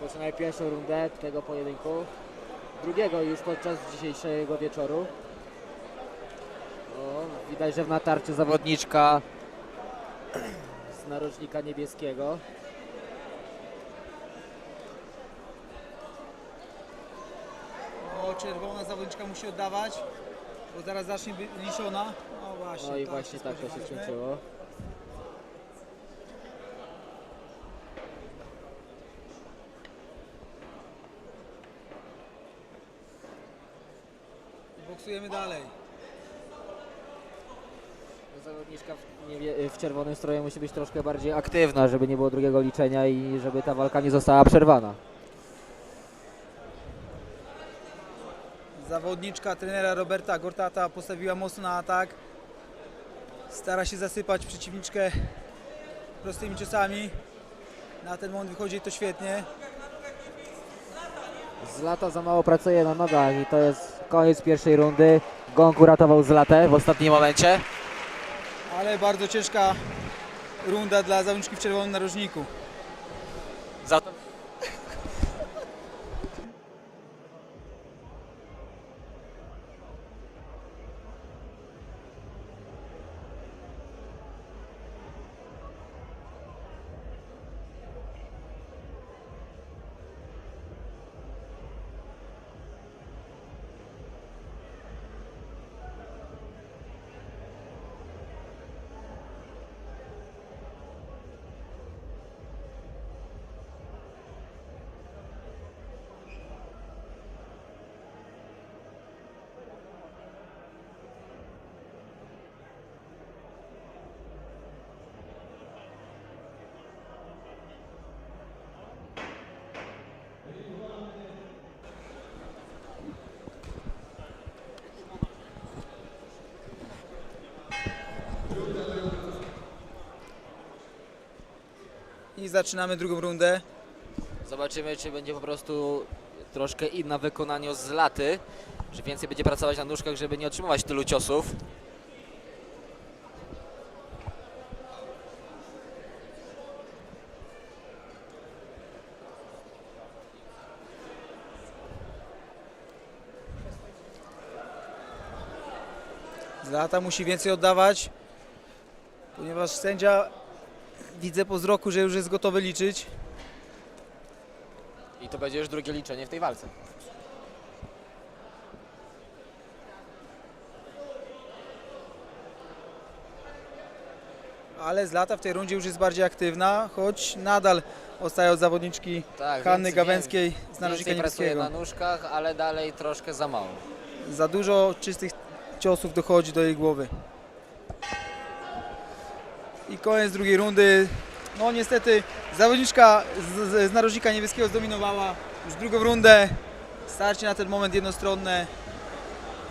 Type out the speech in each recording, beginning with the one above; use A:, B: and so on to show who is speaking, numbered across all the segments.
A: Rozpoczynamy pierwszą rundę tego pojedynku. Drugiego już podczas dzisiejszego wieczoru. O, widać, że w natarciu zawodniczka z narożnika niebieskiego.
B: O, czerwona zawodniczka musi oddawać, bo zaraz zacznie być liczona. No właśnie,
A: No i
B: tak
A: właśnie tak to się skończyło.
B: Boksujemy dalej.
A: Zawodniczka w, niebie- w czerwonym stroju musi być troszkę bardziej aktywna, żeby nie było drugiego liczenia i żeby ta walka nie została przerwana.
B: Zawodniczka trenera Roberta Gortata postawiła mocno na atak. Stara się zasypać przeciwniczkę prostymi ciosami. Na ten moment wychodzi jej to świetnie.
A: Z lata za mało pracuje na nogach i to jest koniec pierwszej rundy. Gong uratował Zlatę w ostatnim momencie.
B: Ale bardzo ciężka runda dla zawodniczki w czerwonym narożniku.
A: Za to...
B: zaczynamy drugą rundę.
A: Zobaczymy, czy będzie po prostu troszkę inna w wykonaniu z laty. Czy więcej będzie pracować na nóżkach, żeby nie otrzymywać tylu ciosów.
B: Zlata musi więcej oddawać, ponieważ sędzia widzę po wzroku, że już jest gotowy liczyć.
A: I to będzie już drugie liczenie w tej walce.
B: Ale Zlata w tej rundzie już jest bardziej aktywna, choć nadal odstaje od zawodniczki
A: Tak,
B: Hanny
A: więc
B: Gawęckiej z narożnika
A: Więcej pracuje
B: niebieskiego.
A: na nóżkach, ale dalej troszkę za mało.
B: Za dużo czystych ciosów dochodzi do jej głowy. I koniec drugiej rundy. No niestety zawodniczka z, z, z narożnika niebieskiego zdominowała już drugą rundę. Starcie na ten moment jednostronne.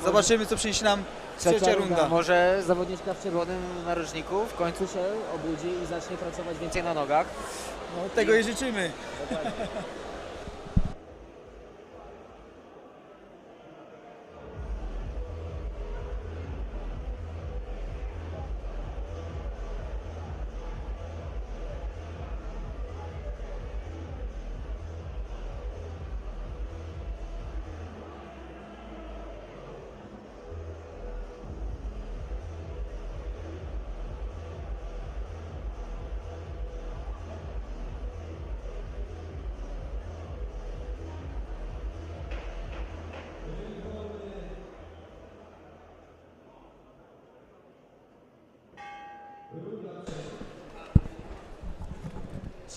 B: Zobaczymy co przyniesie nam trzecia runda.
A: Może zawodniczka w czerwonym narożniku w końcu się obudzi i zacznie pracować więcej na nogach.
B: No, tego jej życzymy.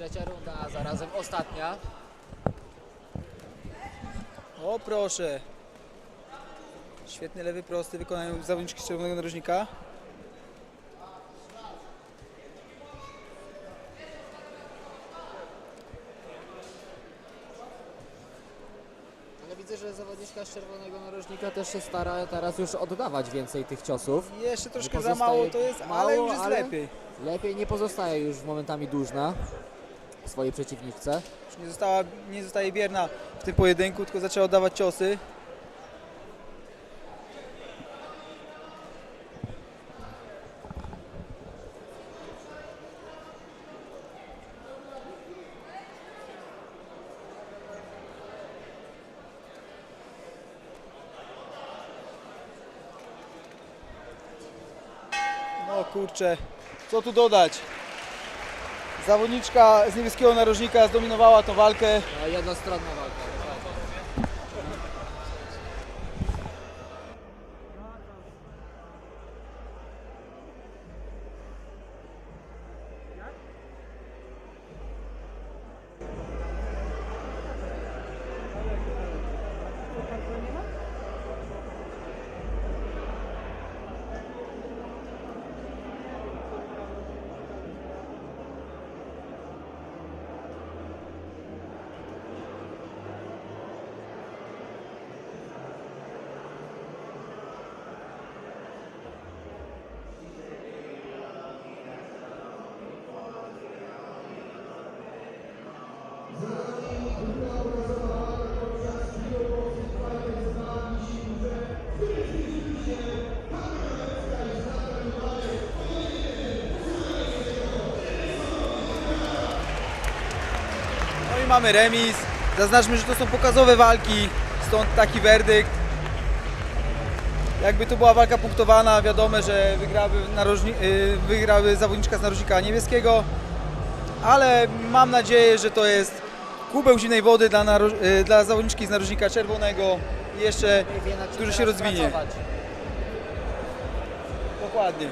A: Trzecia runda, a zarazem ostatnia.
B: O proszę. Świetny lewy prosty wykonają zawodniczki z czerwonego narożnika.
A: Ale widzę, że zawodniczka z czerwonego narożnika też się stara teraz już oddawać więcej tych ciosów.
B: Jeszcze troszkę za
A: pozostaje
B: mało to jest, ale
A: mało,
B: już jest
A: ale-
B: lepiej.
A: Lepiej nie pozostaje już momentami dłużna swojej przeciwniczce?
B: Już nie, została, nie zostaje bierna w tym pojedynku, tylko zaczęła oddawać ciosy. No kurczę, co tu dodać? Zawodniczka z niebieskiego narożnika zdominowała tą walkę.
A: No, jednostronna walka. dokładnie.
B: Mamy remis. Zaznaczmy, że to są pokazowe walki, stąd taki werdykt. Jakby to była walka punktowana, wiadomo, że wygrały, narożni, y, wygrały zawodniczka z narożnika niebieskiego, ale mam nadzieję, że to jest kubeł zimnej wody dla, naro- y, dla zawodniczki z narożnika czerwonego i jeszcze, który się rozwinie. Dokładnie.